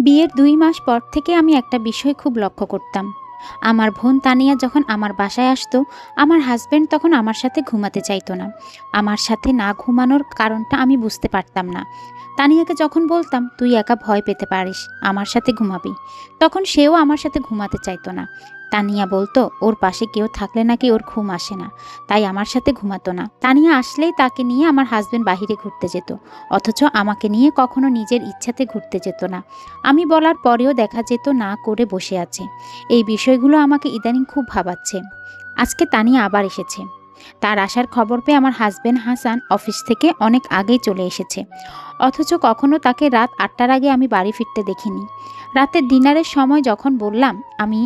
বিয়ের দুই মাস পর থেকে আমি একটা বিষয় খুব লক্ষ্য করতাম। আমার বোন তানিয়া যখন আমার বাসায় আসতো, আমার হাজব্যান্ড তখন আমার সাথে ঘুমাতে চাইতো না। আমার সাথে না ঘুমানোর কারণটা আমি বুঝতে পারতাম না। তানিয়াকে যখন বলতাম, তুই একা ভয় পেতে পারিস, আমার সাথে ঘুমাবি। তখন সেও আমার সাথে ঘুমাতে চাইতো না। তানিয়া বলতো, ওর পাশে কেউ থাকলে নাকি ওর ঘুম আসে না, তাই আমার সাথে ঘুমাতো না। তানিয়া আসলেই তাকে নিয়ে আমার হাজব্যান্ড বাহিরে ঘুরতে যেত, অথচ আমাকে নিয়ে কখনো নিজের ইচ্ছাতে ঘুরতে যেত না। আমি বলার পরেও দেখা যেত না করে বসে আছে। এই বিষয়গুলো আমাকে ইদানিং খুব ভাবাচ্ছে। আজকে তানিয়া আবার এসেছে। তার আসার খবর পেয়ে আমার হাজবেন্ড হাসান অফিস থেকে অনেক আগেই চলে এসেছে। অথচ কখনো তাকে রাত আটটার আগে আমি বাড়ি ফিরতে দেখিনি। রাতের ডিনারের সময় যখন বললাম, আমি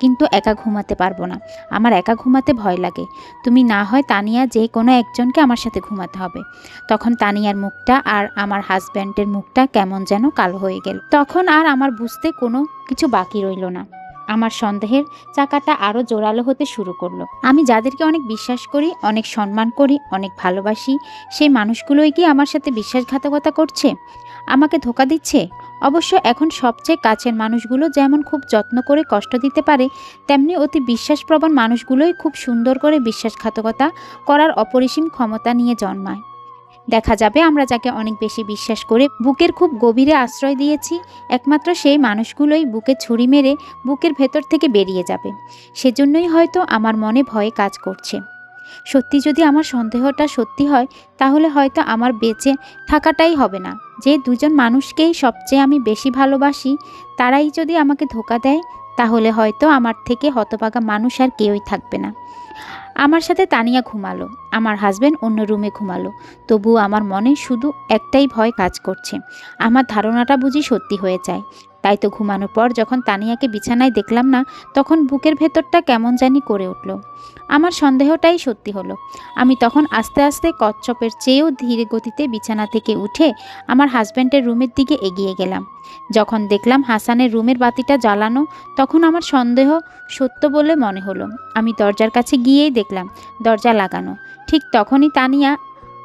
কিন্তু একা ঘুমাতে পারব না। আমার একা ঘুমাতে ভয় লাগে। তুমি না হয় তানিয়া যে কোনো একজনকে আমার সাথে ঘুমাতে হবে। তখন তানিয়ার মুখটা আর আমার হাজব্যান্ডের মুখটা কেমন যেন কালো হয়ে গেল। তখন আর আমার বুঝতে কোনো কিছু বাকি রইল না। আমার সন্দেহের চাকাটা আরও জোরালো হতে শুরু করল। আমি যাদেরকে অনেক বিশ্বাস করি, অনেক সম্মান করি, অনেক ভালোবাসি, সেই মানুষগুলোই কি আমার সাথে বিশ্বাসঘাতকতা করছে? আমাকে ধোকা দিচ্ছে? অবশ্য এখন সবচেয়ে কাছের মানুষগুলো যেমন খুব যত্ন করে কষ্ট দিতে পারে, তেমনি অতি বিশ্বাসপ্রবণ মানুষগুলোই খুব সুন্দর করে বিশ্বাসঘাতকতা করার অপরিসীম ক্ষমতা নিয়ে জন্মায়। দেখা যাবে আমরা যাকে অনেক বেশি বিশ্বাস করে বুকের খুব গভীরে আশ্রয় দিয়েছি, একমাত্র সেই মানুষগুলোই বুকে ছুরি মেরে বুকের ভেতর থেকে বেরিয়ে যাবে। সেজন্যই হয়তো আমার মনে ভয়ে কাজ করছে। সত্যি যদি আমার সন্দেহটা সত্যি হয়, তাহলে হয়তো আমার বেঁচে থাকাটাই হবে না। যে দুজন মানুষকেই সবচেয়ে আমি বেশি ভালোবাসি, তারাই যদি আমাকে ধোকা দেয়, তাহলে হয়তো আমার থেকে হতভাগা মানুষ আর কেউই থাকবে না। আমার সাথে তানিয়া ঘুমালো, আমার হাজবেন্ড অন্য রুমে ঘুমালো। তবু আমার মনে শুধু একটাই ভয় কাজ করছে। আমার ধারণাটা বুঝি সত্যি হয়ে যায়। তাই তো ঘুমানোর পর যখন তানিয়াকে বিছানায় দেখলাম না, তখন বুকের ভেতরটা কেমন জানি করে উঠল। আমার সন্দেহটাই সত্যি হলো। আমি তখন আস্তে আস্তে কচ্ছপের চেয়েও ধীরে গতিতে বিছানা থেকে উঠে আমার হাজব্যান্ডের রুমের দিকে এগিয়ে গেলাম। যখন দেখলাম হাসানের রুমের বাতিটা জ্বালানো, তখন আমার সন্দেহ সত্য বলে মনে হলো। আমি দরজার কাছে গিয়েই দেখলাম, দরজা লাগানো। ঠিক তখনই তানিয়া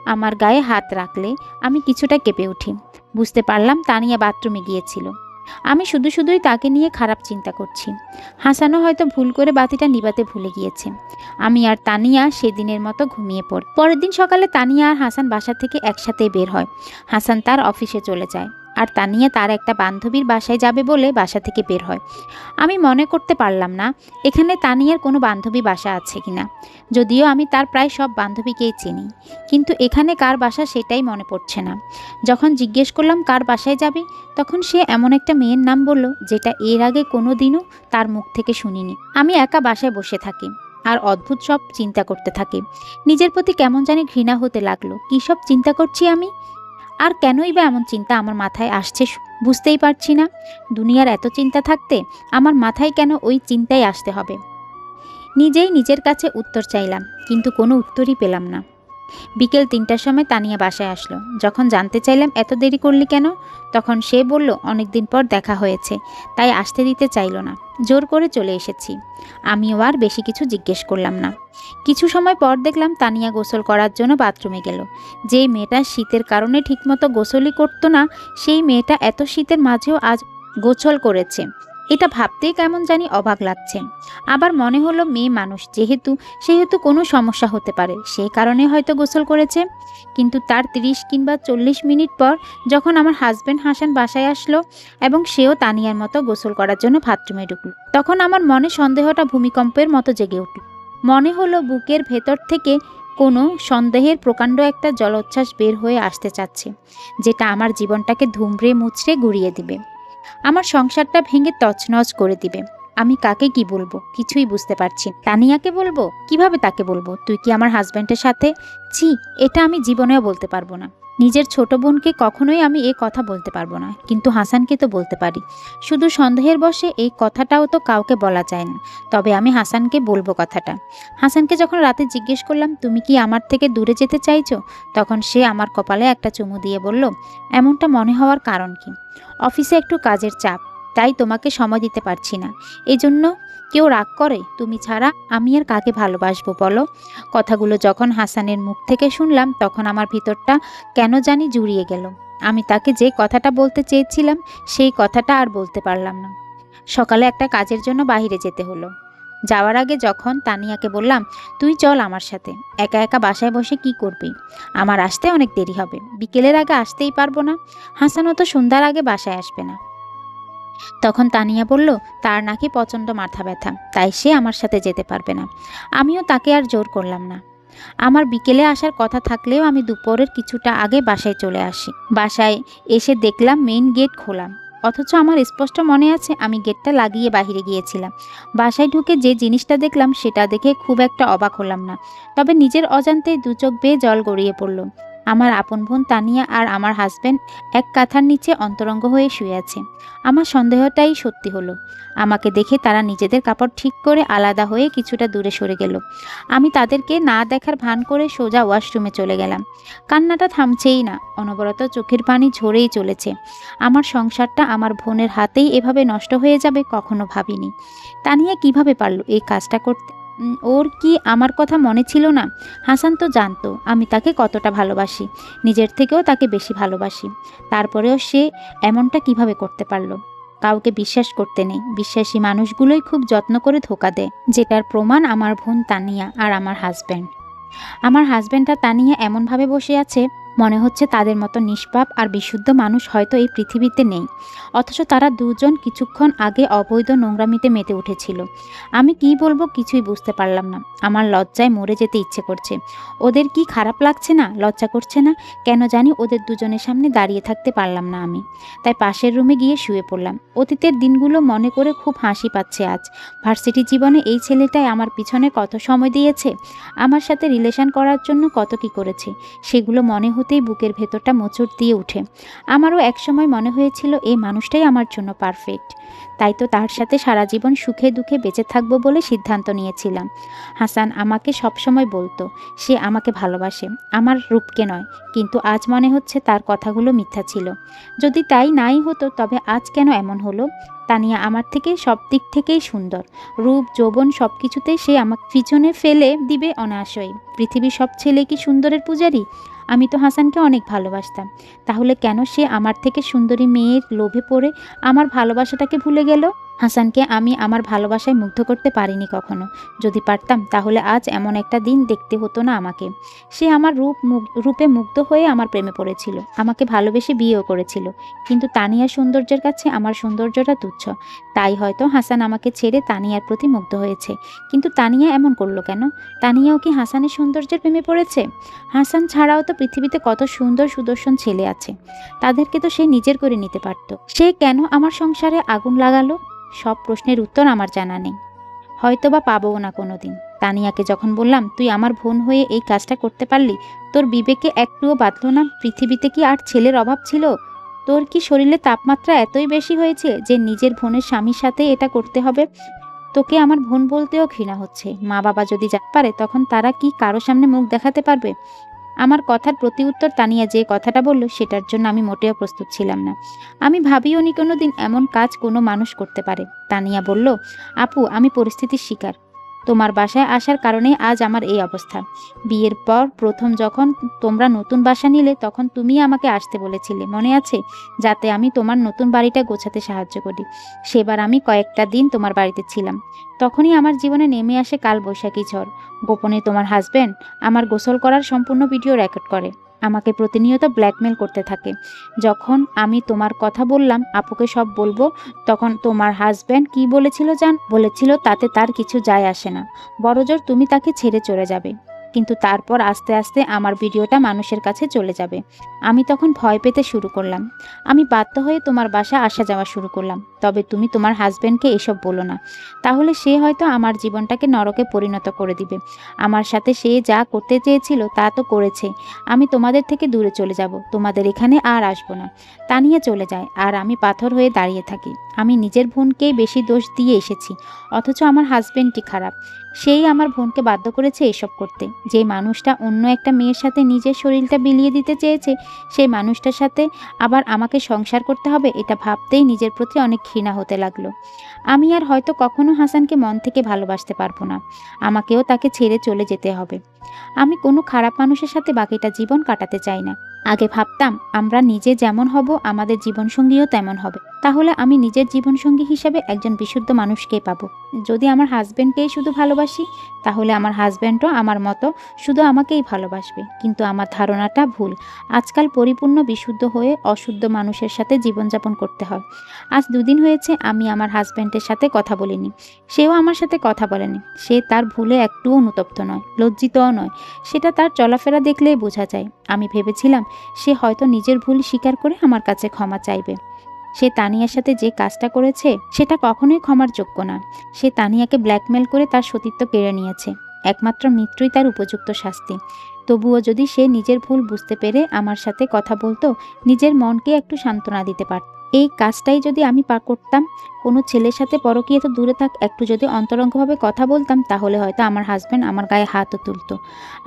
আমার গায়ে হাত রাখলে আমি কিছুটা কেঁপে উঠি। বুঝতে পারলাম তানিয়া বাথরুমে গিয়েছিল। আমি শুধু শুধুই তাকে নিয়ে খারাপ চিন্তা করছি। হাসানও হয়তো ভুল করে বাতিটা নিবাতে ভুলে গিয়েছে। আমি আর তানিয়া সেদিনের মতো ঘুমিয়ে পড়ি। পরের দিন সকালে তানিয়া আর হাসান বাসা থেকে একসাথে বের হয়। হাসান তার অফিসে চলে যায়। আর তা নিয়ে তার একটা বান্ধবীর বাসায় যাবে বলে বাসা থেকে বের হয়। আমি মনে করতে পারলাম না, এখানে তানিয়ার কোনো বান্ধবী বাসা আছে কিনা। যদিও আমি তার প্রায় সব বান্ধবীকেই চিনি, কিন্তু এখানে কার বাসা সেটাই মনে পড়ছে না। যখন জিজ্ঞেস করলাম কার বাসায় যাবে, তখন সে এমন একটা মেয়ের নাম বলল, যেটা এর আগে কোনো দিনও তার মুখ থেকে শুনিনি। আমি একা বাসায় বসে থাকি আর অদ্ভুত সব চিন্তা করতে থাকি। নিজের প্রতি কেমন জানি ঘৃণা হতে লাগল। কী সব চিন্তা করছি আমি? আর কেনই বা এমন চিন্তা আমার মাথায় আসছে বুঝতেই পারছি না। দুনিয়ার এত চিন্তা থাকতে আমার মাথায় কেন ওই চিন্তায় আসতে হবে? নিজেই নিজের কাছে উত্তর চাইলাম, কিন্তু কোনো উত্তরই পেলাম না। বিকেল তিনটার সময় তানিয়া বাসায় আসলো। যখন জানতে চাইলাম এত দেরি করলি কেন, তখন সে বলল অনেক দিন পর দেখা হয়েছে, তাই আসতে দিতে চাইলো না। জোর করে চলে এসেছি। আমিও আর বেশি কিছু জিজ্ঞেস করলাম না। কিছু সময় পর দেখলাম তানিয়া গোসল করার জন্য বাথরুমে গেল। যেই মেয়েটা শীতের কারণে ঠিকমতো গোসলই করতো না, সেই মেয়েটা এত শীতের মাঝেও আজ গোসল করেছে। এটা ভাবতেই কেমন জানি অবাক লাগছে। আবার মনে হলো মেয়ে মানুষ, যেহেতু, সেহেতু কোনো সমস্যা হতে পারে। সেই কারণে হয়তো গোসল করেছে। কিন্তু তার তিরিশ কিংবা চল্লিশ মিনিট পর যখন আমার হাজব্যান্ড হাসান বাসায় আসলো এবং সেও তানিয়ার মতো গোসল করার জন্য বাথরুমে ঢুকল, তখন আমার মনে সন্দেহটা ভূমিকম্পের মতো জেগে উঠল। মনে হলো বুকের ভেতর থেকে কোনো সন্দেহের প্রকাণ্ড একটা জলোচ্ছ্বাস বের হয়ে আসতে চাচ্ছে, যেটা আমার জীবনটাকে ধুমড়ে মুচড়ে গুড়িয়ে দিবে। আমার সংসারটা ভেঙে তছনছ করে দিবে। আমি কাকে কি বলব? কিছুই বুঝতে পারছি। তানিয়াকে বলব? কীভাবে তাকে বলব? তুই কি আমার হাজব্যান্ডের সাথে? ছি, এটা আমি জীবনেও বলতে পারব না। নিজের ছোট বোনকে কখনোই আমি এ কথা বলতে পারব না, কিন্তু হাসানকে তো বলতে পারি। শুধু সন্দেহের বসে এই কথাটাও তো কাউকে বলা যায় না, তবে আমি হাসানকে বলব কথাটা। হাসানকে যখন রাতে জিজ্ঞেস করলাম, তুমি কি আমার থেকে দূরে যেতে চাইছো? তখন সে আমার কপালে একটা চুমু দিয়ে বলল, এমনটা মনে হওয়ার কারণ কি? অফিসে একটু কাজের চাপ, তাই তোমাকে সময় দিতে পারছি না। এই জন্য কেউ রাগ করে, তুমি ছাড়া আমি আর কাকে ভালোবাসবো বলো? কথাগুলো যখন হাসানের মুখ থেকে শুনলাম, তখন আমার ভিতরটা কেন জানি জুড়িয়ে গেল। আমি তাকে যে কথাটা বলতে চেয়েছিলাম, সেই কথাটা আর বলতে পারলাম না। সকালে একটা কাজের জন্য বাইরে যেতে হলো। যাওয়ার আগে যখন তানিয়াকে বললাম, তুই চল আমার সাথে, একা একা বাসায় বসে কি করবি? আমার আসতে অনেক দেরি হবে, বিকেলের আগে আসতেই পারব না। হাসানও তো সন্ধ্যার আগে বাসায় আসবে না। তখন তানিয়া বলল, তার নাকি প্রচণ্ড মাথা ব্যথা, তাই সে আমার সাথে যেতে পারবে না। আমিও তাকে আর জোর করলাম না। আমার বিকেলে আসার কথা থাকলেও আমি দুপুরের কিছুটা আগে বাসায় চলে আসি। বাসায় এসে দেখলাম মেইন গেট খোলা। অথচ আমার স্পষ্ট মনে আছে, আমি গেটটা লাগিয়ে বাইরে গিয়েছিলাম। বাসায় ঢুকে যে জিনিসটা দেখলাম, সেটা দেখে খুব একটা অবাক হলাম না। তবে নিজের অজান্তেই দু চোখ বেয়ে জল গড়িয়ে পড়ল। আমার আপন বোন তানিয়া আর আমার হাজব্যান্ড এক কাঁথার নিচে অন্তরঙ্গ হয়ে শুয়ে আছে। আমার সন্দেহটাই সত্যি হলো। আমাকে দেখে তারা নিজেদের কাপড় ঠিক করে আলাদা হয়ে কিছুটা দূরে সরে গেল। আমি তাদেরকে না দেখার ভান করে সোজা ওয়াশরুমে চলে গেলাম। কান্নাটা থামছেই না, অনবরত চোখের পানি ঝরেই চলেছে। আমার সংসারটা আমার বোনের হাতেই এভাবে নষ্ট হয়ে যাবে কখনো ভাবিনি। তানিয়া কীভাবে পারল এই কাজটা করতে? ওর কি আমার কথা মনে ছিল না? হাসান তো জানতো, আমি তাকে কতটা ভালোবাসি, নিজের থেকেও তাকে বেশি ভালোবাসি। তারপরেও সে এমনটা কীভাবে করতে পারল? কাউকে বিশ্বাস করতে নেই। বিশ্বাসী মানুষগুলোই খুব যত্ন করে ধোকা দেয়, যেটার প্রমাণ আমার বোন তানিয়া আর আমার হাজব্যান্ড আমার হাজব্যান্ডটা তানিয়া এমনভাবে বসে আছে মনে হচ্ছে তাদের মতো নিষ্পাপ আর বিশুদ্ধ মানুষ হয়তো এই পৃথিবীতে নেই। অথচ তারা দুজন কিছুক্ষণ আগে অবৈধ নোংরামিতে মেতে উঠেছিল। আমি কি বলব কিছুই বুঝতে পারলাম না। আমার লজ্জায় মরে যেতে ইচ্ছে করছে। ওদের কি খারাপ লাগছে না? লজ্জা করছে না? কেন জানি ওদের দুজনের সামনে দাঁড়িয়ে থাকতে পারলাম না আমি। তাই পাশের রুমে গিয়ে শুয়ে পড়লাম। অতীতের দিনগুলো মনে করে খুব হাসি পাচ্ছে আজ। ভার্সিটি জীবনে এই ছেলেটাই আমার পিছনে কত সময় দিয়েছে? আমার সাথে রিলেশন করার জন্য কত কি করেছে? সেগুলো মনে হতেই বুকের ভেতরটা মোচড় দিয়ে উঠে আমারও একসময় মনে হয়েছিল, এই মানুষটাই আমার জন্য পারফেক্ট তাই তো তার সাথে সারা জীবন সুখে দুঃখে বেঁচে থাকব বলে সিদ্ধান্ত নিয়েছিলাম। হাসান আমাকে সবসময় বলতো, সে আমাকে ভালোবাসে, আমার রূপকে নয়। কিন্তু আজ মনে হচ্ছে তার কথাগুলো মিথ্যা ছিল। যদি তাই নাই হতো, তবে আজ কেন এমন হলো? তানিয়া আমার থেকে সব দিক থেকেই সুন্দর। রূপ, যৌবন সব কিছুতেই সে আমাকে পিছনে ফেলে দিবে অনায়াসই। পৃথিবীর সব ছেলে কি সুন্দরের পূজারি? আমি তো হাসানকে অনেক ভালোবাসতাম। তাহলে কেন সে আমার থেকে সুন্দরী মেয়ের লোভে পড়ে আমার ভালোবাসাটাকে ভুলে গেল? হাসানকে আমি আমার ভালোবাসায় মুগ্ধ করতে পারিনি কখনো। যদি পারতাম, তাহলে আজ এমন একটা দিন দেখতে হতো না আমাকে। সে আমার রূপ রূপে মুগ্ধ হয়ে আমার প্রেমে পড়েছিল। আমাকে ভালোবেসে বিয়েও করেছিল। কিন্তু তানিয়ার সৌন্দর্যের কাছে আমার সৌন্দর্যটা তুচ্ছ। তাই হয়তো হাসান আমাকে ছেড়ে তানিয়ার প্রতি মুগ্ধ হয়েছে। কিন্তু তানিয়া এমন করল কেন? তানিয়াও কি হাসানের সৌন্দর্যের প্রেমে পড়েছে? হাসান ছাড়াও তো পৃথিবীতে কত সুন্দর সুদর্শন ছেলে আছে। তাদেরকে তো সে নিজের করে নিতে পারত। সে কেন আমার সংসারে আগুন লাগালো? সব প্রশ্নের উত্তর আমার জানা নেই। হয়তো বা পাবও না কোনো দিন তানিয়াকে যখন বললাম, তুই আমার বোন হয়ে এই কাজটা করতে পারলি? তোর বিবেকে একটুও বাঁধলো না? পৃথিবীতে কি আর ছেলের অভাব ছিল? তোর কি শরীরে তাপমাত্রা এতই বেশি হয়েছে যে নিজের বোনের স্বামীর সাথে এটা করতে হবে? তোকে আমার বোন বলতেও ঘৃণা হচ্ছে। মা বাবা যদি জানতে পারে, তখন তারা কি কারও সামনে মুখ দেখাতে পারবে? আমার কথার প্রতি উত্তর তানিয়া যে কথাটা বলল সেটার জন্য আমি মোটেও প্রস্তুত ছিলাম না। আমি ভাবিও নি কোনো দিন এমন কাজ কোনো মানুষ করতে পারে। তানিয়া বলল, আপু, আমি পরিস্থিতির শিকার। তোমার বাসায় আসার কারণে আজ আমার এই অবস্থা। বিয়ের পর প্রথম যখন তোমরা নতুন বাসা নিলে, তখন তুমি আমাকে আসতে বলেছিলে। মনে আছে? যাতে আমি তোমার নতুন বাড়িটা গোছাতে সাহায্য করি। সেবার আমি কয়েকটা দিন তোমার বাড়িতে ছিলাম। তখনই আমার জীবনে নেমে আসে কাল বৈশাখী ঝড়। গোপনে তোমার হাজব্যান্ড আমার গোসল করার সম্পূর্ণ ভিডিও রেকর্ড করে। আমাকে প্রতিনিয়ত ব্ল্যাকমেল করতে থাকে। যখন আমি তোমার কথা বললাম, আপুকে সব বলব, তখন তোমার হাজব্যান্ড কি বলেছিল জান? বলেছিল, তাতে তার কিছু যায় আসে না। বড়জোর, তুমি তাকে ছেড়ে চলে যাবে। কিন্তু তারপর আস্তে আস্তে আমার ভিডিওটা মানুষের কাছে চলে যাবে। আমি তখন ভয় পেতে শুরু করলাম। আমি বাধ্য হয়ে তোমার বাসা আসা যাওয়া শুরু করলাম। তবে তুমি তোমার হাজব্যান্ডকে এসব বলো না। তাহলে সে হয়তো আমার জীবনটাকে নরকে পরিণত করে দিবে। আমার সাথে সে যা করতে চেয়েছিল তা তো করেছে। আমি তোমাদের থেকে দূরে চলে যাব। তোমাদের এখানে আর আসব না। তা নিয়ে চলে যায়। আর আমি পাথর হয়ে দাঁড়িয়ে থাকি। আমি নিজের বোনকেই বেশি দোষ দিয়ে এসেছি। অথচ আমার হাজবেন্ডটি খারাপ। সেই আমার বোনকে বাধ্য করেছে এসব করতে। যে মানুষটা অন্য একটা মেয়ের সাথে নিজের শরীরটা বিলিয়ে দিতে চেয়েছে, সেই মানুষটার সাথে আবার আমাকে সংসার করতে হবে, এটা ভাবতেই নিজের প্রতি অনেক ঘৃণা হতে লাগল। আমি আর হয়তো কখনো হাসানকে মন থেকে ভালোবাসতে পারব না, আমাকেও তাকে ছেড়ে চলে যেতে হবে। আমি কোনো খারাপ মানুষের সাথে বাকিটা জীবন কাটাতে চাই না। আগে ভাবতাম, আমরা নিজে যেমন হব, আমাদের জীবনসঙ্গীও তেমন হবে। তাহলে আমি নিজের জীবনসঙ্গী হিসাবে একজন বিশুদ্ধ মানুষকেই পাবো। যদি আমার হাজব্যান্ডকেই শুধু ভালোবাসি, তাহলে আমার হাজব্যান্ডও আমার মতো শুধু আমাকেই ভালোবাসবে। কিন্তু আমার ধারণাটা ভুল। আজকাল পরিপূর্ণ বিশুদ্ধ হয়ে অশুদ্ধ মানুষের সাথে জীবনযাপন করতে হয়। আজ দুদিন হয়েছে আমি আমার হাজব্যান্ডের সাথে কথা বলিনি। সেও আমার সাথে কথা বলেনি। সে তার ভুলে একটুও অনুতপ্ত নয়, লজ্জিতও নয়। সেটা তার চলাফেরা দেখলেই বোঝা যায়। আমি ভেবেছিলাম, সে হয়তো নিজের ভুল স্বীকার করে আমার কাছে ক্ষমা চাইবে। সে তানিয়ার সাথে যে কাজটা করেছে, সেটা কখনোই ক্ষমার যোগ্য না। সে তানিয়াকে ব্ল্যাকমেল করে তার সতীত্ব কেড়ে নিয়েছে। একমাত্র মৃত্যুই তার উপযুক্ত শাস্তি। তবুও যদি সে নিজের ভুল বুঝতে পেরে আমার সাথে কথা বলতো, নিজের মনকে একটু সান্ত্বনা দিতে পারত। এই কাজটাই যদি আমি পা করতাম, কোনো ছেলের সাথে পরকীয় তো দূরে থাক, একটু যদি অন্তরঙ্গভাবে কথা বলতাম, তাহলে হয়তো আমার হাজব্যান্ড আমার গায়ে হাতও তুলতো।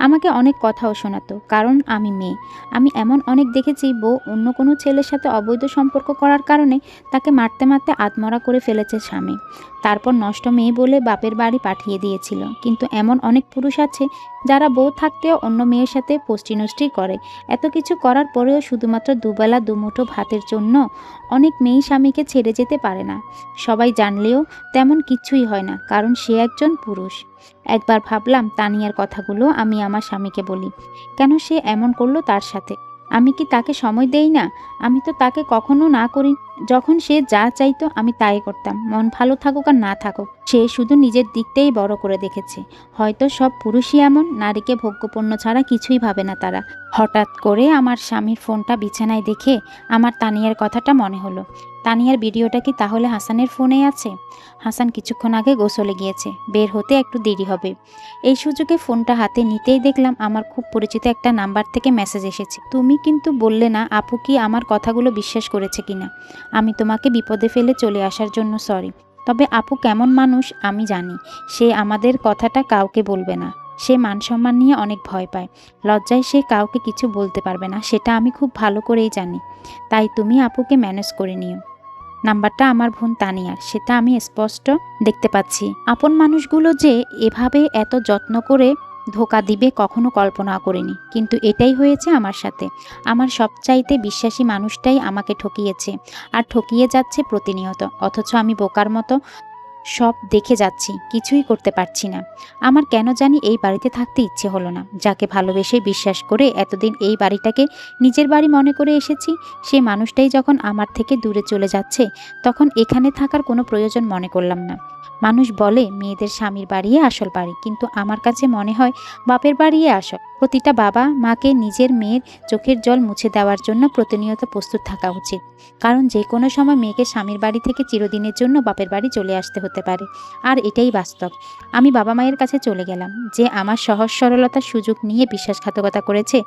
আমাকে অনেক কথাও শোনাতো, কারণ আমি মেয়ে। আমি এমন অনেক দেখেছি, বউ অন্য কোনো ছেলের সাথে অবৈধ সম্পর্ক করার কারণে তাকে মারতে মারতে আত্মরা করে ফেলেছে স্বামী। তারপর নষ্ট মেয়ে বলে বাপের বাড়ি পাঠিয়ে দিয়েছিল। কিন্তু এমন অনেক পুরুষ আছে যারা বউ থাকতেও অন্য মেয়ের সাথে পোষ্টিনষ্টি করে। এত কিছু করার পরেও শুধুমাত্র দুবেলা দুমুঠো ভাতের জন্য অনেক মেয়ে স্বামীকে ছেড়ে যেতে পারে না। সবাই জানলেও তেমন কিছুই হয় না, কারণ সে একজন পুরুষ। একবার ভাবলাম তানিয়ার কথাগুলো আমি আমার স্বামীকে বলি, কেন সে এমন করল তার সাথে? আমি কি তাকে সময় দেই না? আমি তো তাকে কখনো না করি। যখন সে যা চাইতো আমি তাই করতাম। মন ভালো থাকুক আর না থাকুক, সে শুধু নিজের দিকটাই বড় করে দেখেছে। হয়তো সব পুরুষই এমন, নারীকে ভোগ্যপণ্য ছাড়া কিছুই ভাবে না তারা। হঠাৎ করে আমার স্বামীর ফোনটা বিছানায় দেখে আমার তানিয়ার কথাটা মনে হলো। তানিয়ার ভিডিওটা কি তাহলে হাসানের ফোনে আছে? হাসান কিছুক্ষণ আগে গোসলে গিয়েছে। বের হতে একটু দেরি হবে। এই সুযোগে ফোনটা হাতে নিতেই দেখলাম আমার খুব পরিচিত একটা নাম্বার থেকে মেসেজ এসেছে। তুমি কিন্তু বললে না, আপু কি আমার কথাগুলো বিশ্বাস করেছে কিনা? আমি তোমাকে বিপদে ফেলে চলে আসার জন্য সরি তবে আপু কেমন মানুষ, আমি জানি। সে আমাদের কথাটা কাউকে বলবে না। সে মান সম্মান নিয়ে অনেক ভয় পায়। লজ্জায় সে কাউকে কিছু বলতে পারবে না, সেটা আমি খুব ভালো করেই জানি। তাই তুমি আপুকে ম্যানেজ করে নিও। নাম্বারটা আমার বোন তানিয়ার। সেটা আমি স্পষ্ট দেখতে পাচ্ছি। আপন মানুষগুলো যে এভাবে এত যত্ন করে ধোকা দিবে কখনো কল্পনা করিনি। কিন্তু এটাই হয়েছে আমার সাথে। আমার সবচাইতে বিশ্বাসী মানুষটাই আমাকে ঠকিয়েছে, আর ঠকিয়ে যাচ্ছে প্রতিনিয়ত। অথচ আমি বোকার মতো সব দেখে যাচ্ছি, কিছুই করতে পারছি না। আমার কেন জানি এই বাড়িতে থাকতে ইচ্ছে হলো না। যাকে ভালোবেসে বিশ্বাস করে এতদিন এই বাড়িটাকে নিজের বাড়ি মনে করে এসেছি সেই মানুষটাই যখন আমার থেকে দূরে চলে যাচ্ছে, তখন এখানে থাকার কোনো প্রয়োজন মনে করলাম না। মানুষ বলে, মেয়েদের স্বামীর বাড়িয়ে আসল বাড়ি, কিন্তু আমার কাছে মনে হয় বাপের বাড়িয়ে আসল। প্রতিটা বাবা মাকে নিজের মেয়ের চোখের জল মুছে দেওয়ার জন্য প্রতিনিয়ত প্রস্তুত থাকা উচিত। কারণ যে কোনো সময় মেয়েকে স্বামীর বাড়ি থেকে চিরদিনের জন্য বাপের বাড়ি চলে আসতে হতে পারে। আর এটাই বাস্তব। আমি বাবা মায়ের কাছে চলে গেলাম, যে আমার সহজ সরলতার সুযোগ নিয়ে বিশ্বাসঘাতকতা করেছে,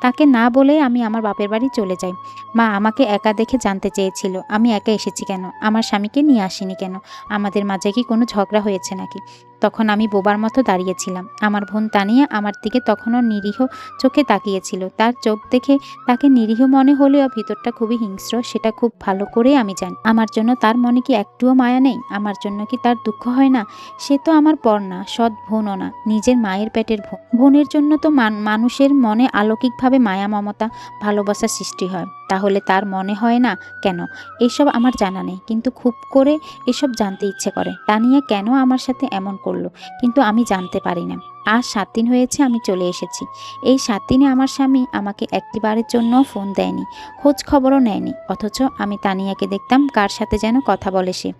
তাকে না বলে আমি আমার বাপের বাড়ি চলে যাই। মা আমাকে একা দেখে জানতে চেয়েছিল, আমি একা এসেছি কেন? আমার স্বামীকে নিয়ে আসিনি কেন? আমাদের মাঝে কি কোনো ঝগড়া হয়েছে নাকি? তখন আমি বোবার মতো দাঁড়িয়েছিলাম। আমার বোন তানিয়া আমার দিকে তখনও নিরীহ চোখে তাকিয়েছিল। তার চোখ দেখে তাকে নিরীহ মনে হলেও ভিতরটা খুবই হিংস্র, সেটা খুব ভালো করে আমি জানি। আমার জন্য তার মনে কি একটুও মায়া নেই? আমার জন্য কি তার দুঃখ হয় না? সে তো আমার পর না, সৎ বোনও না, নিজের মায়ের পেটের বোন। বোনের জন্য তো মানুষের মনে আলৌকিকভাবে মায়া মমতা ভালোবাসা সৃষ্টি হয়। তাহলে তার মনে হয় না? কেন? এসব আমার জানা নেই। কিন্তু খুব করে এসব জানতে ইচ্ছে করে। তানিয়া কেন আমার সাথে এমন করল? কিন্তু আমি জানতে পারি না। আজ সাত দিন হয়েছে আমি চলে এসেছি। এই সাত দিনে আমার স্বামী আমাকে একটিবারের জন্য ফোন দেয়নি, খোঁজ খবরও নেয়নি, অথচ আমি তানিয়াকে দেখতাম কার সাথে যেন কথা বলে সে।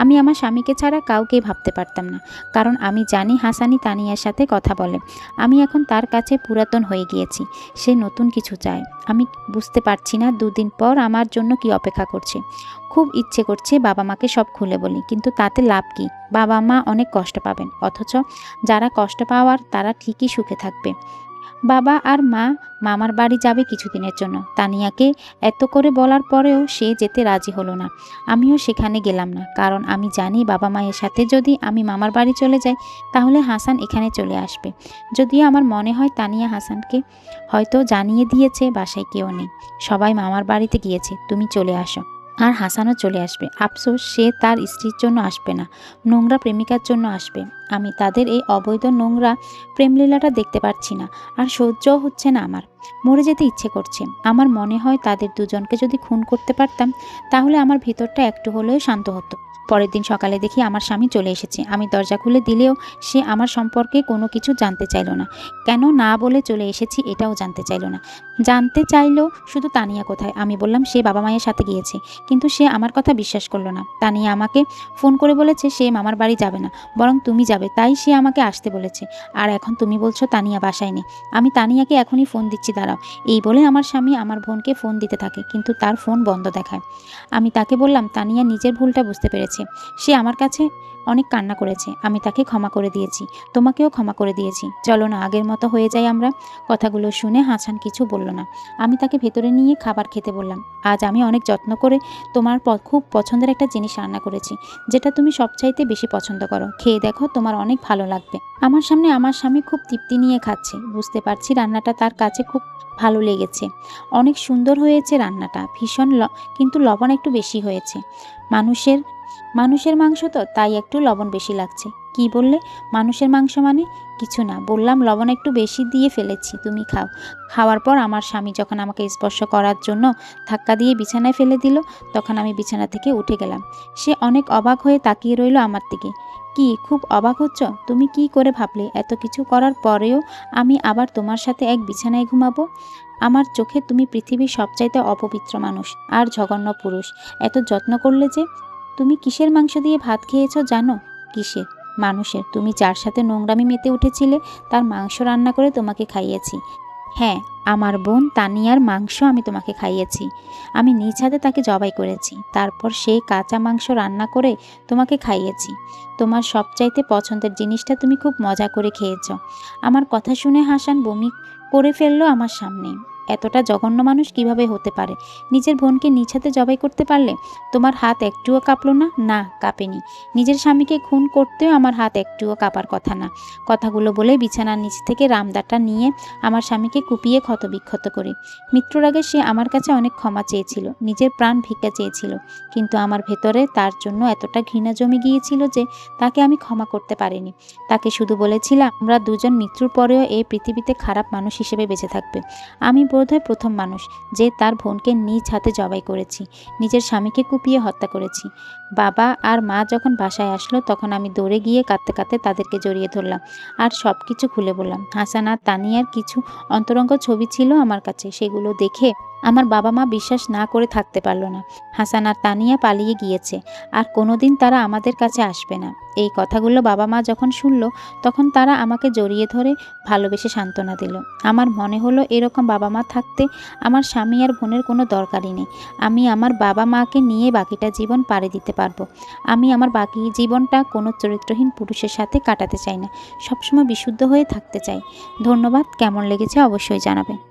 আমি আমার স্বামীকে ছাড়া কাউকেই ভাবতে পারতাম না, কারণ আমি জানি হাসানি তানিয়ার সাথে কথা বলে। আমি এখন তার কাছে পুরাতন হয়ে গিয়েছি, সে নতুন কিছু চায়। আমি বুঝতে পারছি না দুদিন পর আমার জন্য কি অপেক্ষা করছে। খুব ইচ্ছে করছে বাবা মাকে সব খুলে বলি, কিন্তু তাতে লাভ কি? বাবা মা অনেক কষ্ট পাবেন, অথচ যারা কষ্ট পাওয়ার তারা ঠিকই সুখে থাকবে। বাবা আর মা, মামার বাড়ি যাবে কিছুদিনের জন্য। তানিয়াকে এত করে বলার পরেও সে যেতে রাজি হলো না। আমিও সেখানে গেলাম না, কারণ আমি জানি বাবা মায়ের সাথে যদি আমি মামার বাড়ি চলে যাই, তাহলে হাসান এখানে চলে আসবে। যদিও আমার মনে হয় তানিয়া হাসানকে হয়তো জানিয়ে দিয়েছে, বাসায় কেউ নেই। সবাই মামার বাড়িতে গিয়েছে, তুমি চলে আসো। আর হাসানও চলে আসবে। আফসোস, সে তার স্ত্রীর জন্য আসবে না, নোংরা প্রেমিকার জন্য আসবে। আমি তাদের এই অবৈধ নোংরা প্রেমলীলাটা দেখতে পারছি না, আর সহ্যও হচ্ছে না আমার। মরে যেতে ইচ্ছে করছে। আমার মনে হয় তাদের দুজনকে যদি খুন করতে পারতাম, তাহলে আমার ভেতরটা একটু হলেও শান্ত হতো। পরের দিন সকালে দেখি আমার স্বামী চলে এসেছে। আমি দরজা খুলে দিলেও সে আমার সম্পর্কে কোনো কিছু জানতে চাইলো না। কেন না বলে চলে এসেছি এটাও জানতে চাইলো না। জানতে চাইলো শুধু তানিয়া কোথায়? আমি বললাম, সে বাবা মায়ের সাথে গিয়েছে। কিন্তু সে আমার কথা বিশ্বাস করল না। তানিয়া আমাকে ফোন করে বলেছে, সে মামার বাড়ি যাবে না, বরং তুমি যাবে। তাই সে আমাকে আসতে বলেছে। আর এখন তুমি বলছো তানিয়া বাসায় নেই। আমি তানিয়াকে এখনই ফোন দিচ্ছি, দাঁড়াও। এই বলে আমার স্বামী আমার বোনকে ফোন দিতে থাকে, কিন্তু তার ফোন বন্ধ দেখায়। আমি তাকে বললাম, তানিয়া নিজের ভুলটা বুঝতে পেরেছে। সে আমার কাছে অনেক কান্না করেছে। আমি তাকে ক্ষমা করে দিয়েছি। তোমাকেও ক্ষমা করে দিয়েছি। চলো না, আগের মতো হয়ে যাই আমরা। কথাগুলো শুনে হাসান কিছু বলল না। আমি তাকে ভেতরে নিয়ে খাবার খেতে বললাম। আজ আমি অনেক যত্ন করে তোমার খুব পছন্দের একটা জিনিস রান্না করেছি, যেটা তুমি সবচাইতে বেশি পছন্দ করো। খেয়ে দেখো, তোমার অনেক ভালো লাগবে। আমার সামনে আমার স্বামী খুব তৃপ্তি নিয়ে খাচ্ছে। বুঝতে পারছি রান্নাটা তার কাছে খুব ভালো লেগেছে। অনেক সুন্দর হয়েছে রান্নাটা। ভীষণ কিন্তু লবণ একটু বেশি হয়েছে। মানুষের মানুষের মাংস তো তাই একটু লবণ বেশি লাগছে। কি বললে? মানুষের মাংস মানে? কিছু না, বললাম লবণ একটু বেশি দিয়ে ফেলেছি, তুমি খাও। খাওয়ার পর আমার স্বামী যখন আমাকে স্পর্শ করার জন্য ধাক্কা দিয়ে বিছানায় ফেলে দিল, তখন আমি বিছানা থেকে উঠে গেলাম। সে অনেক অবাক হয়ে তাকিয়ে রইল আমার দিকে। কি, খুব অবাক হচ্ছ? তুমি কি করে ভাবলে? এত কিছু করার পরেও আমি আবার তোমার সাথে এক বিছানায় ঘুমাবো? আমার চোখে তুমি পৃথিবীর সবচাইতে অপবিত্র মানুষ, আর জঘন্য পুরুষ। এত যত্ন করলে যে তুমি কিসের মাংস দিয়ে ভাত খেয়েছো জানো? কিসের? মানুষের। তুমি যার সাথে নোংরামি মেতে উঠেছিলে, তার মাংস রান্না করে তোমাকে খাইয়েছি। হ্যাঁ আমার বোন তানিয়ার মাংস আমি তোমাকে খাইয়েছি। আমি নিজ হাতে তাকে জবাই করেছি। তারপর সেই কাঁচা মাংস রান্না করে তোমাকে খাইয়েছি। তোমার সবচাইতে পছন্দের জিনিসটা তুমি খুব মজা করে খেয়েছো। আমার কথা শুনে হাসান বমি করে ফেলল আমার সামনে। এতটা জঘন্য মানুষ কীভাবে হতে পারে? নিজের বোনকে নিছাতে জবাই করতে পারলে তোমার হাত একটুও কাঁপলো না? না, কাঁপেনি। নিজের স্বামীকে খুন করতেও আমার হাত একটুও কাঁপার কথা না। কথাগুলো বলে বিছানার নিচ থেকে রামদাটা নিয়ে আমার স্বামীকে কুপিয়ে ক্ষতবিক্ষত করি। মৃত্যুর আগে সে আমার কাছে অনেক ক্ষমা চেয়েছিল, নিজের প্রাণ ভিক্ষা চেয়েছিল। কিন্তু আমার ভেতরে তার জন্য এতটা ঘৃণা জমে গিয়েছিল যে তাকে আমি ক্ষমা করতে পারিনি। তাকে শুধু বলেছিলাম, আমরা দুজন মৃত্যুর পরেও এই পৃথিবীতে খারাপ মানুষ হিসেবে বেঁচে থাকবে। আমি বোধহয় প্রথম মানুষ, যে তার বোনকে নিজ হাতে জবাই করেছি, নিজের স্বামীকে কুপিয়ে হত্যা করেছি। বাবা আর মা যখন বাসায় আসলো, তখন আমি দৌড়ে গিয়ে কাঁদতে কাঁদতে তাদেরকে জড়িয়ে ধরলাম আর সব কিছু খুলে বললাম, হাসান আর তানিয়ার কিছু অন্তরঙ্গ ছবি ছিল আমার কাছে, সেগুলো দেখে আমার বাবা মা বিশ্বাস না করে থাকতে পারল না। হাসান আর তানিয়া পালিয়ে গিয়েছে। আর কোনোদিন তারা আমাদের কাছে আসবে না। এই কথাগুলো বাবা মা যখন শুনল, তখন তারা আমাকে জড়িয়ে ধরে ভালোবেসে সান্ত্বনা দিল। আমার মনে হলো এরকম বাবা মা থাকতে আমার স্বামী আর বোনের কোনো দরকারই নেই। আমি আমার বাবা মাকে নিয়ে বাকিটা জীবন পাড়ি দিতে পারব। আমি আমার বাকি জীবনটা কোনো চরিত্রহীন পুরুষের সাথে কাটাতে চাই না। সবসময় বিশুদ্ধ হয়ে থাকতে চাই। ধন্যবাদ, কেমন লেগেছে অবশ্যই জানাবেন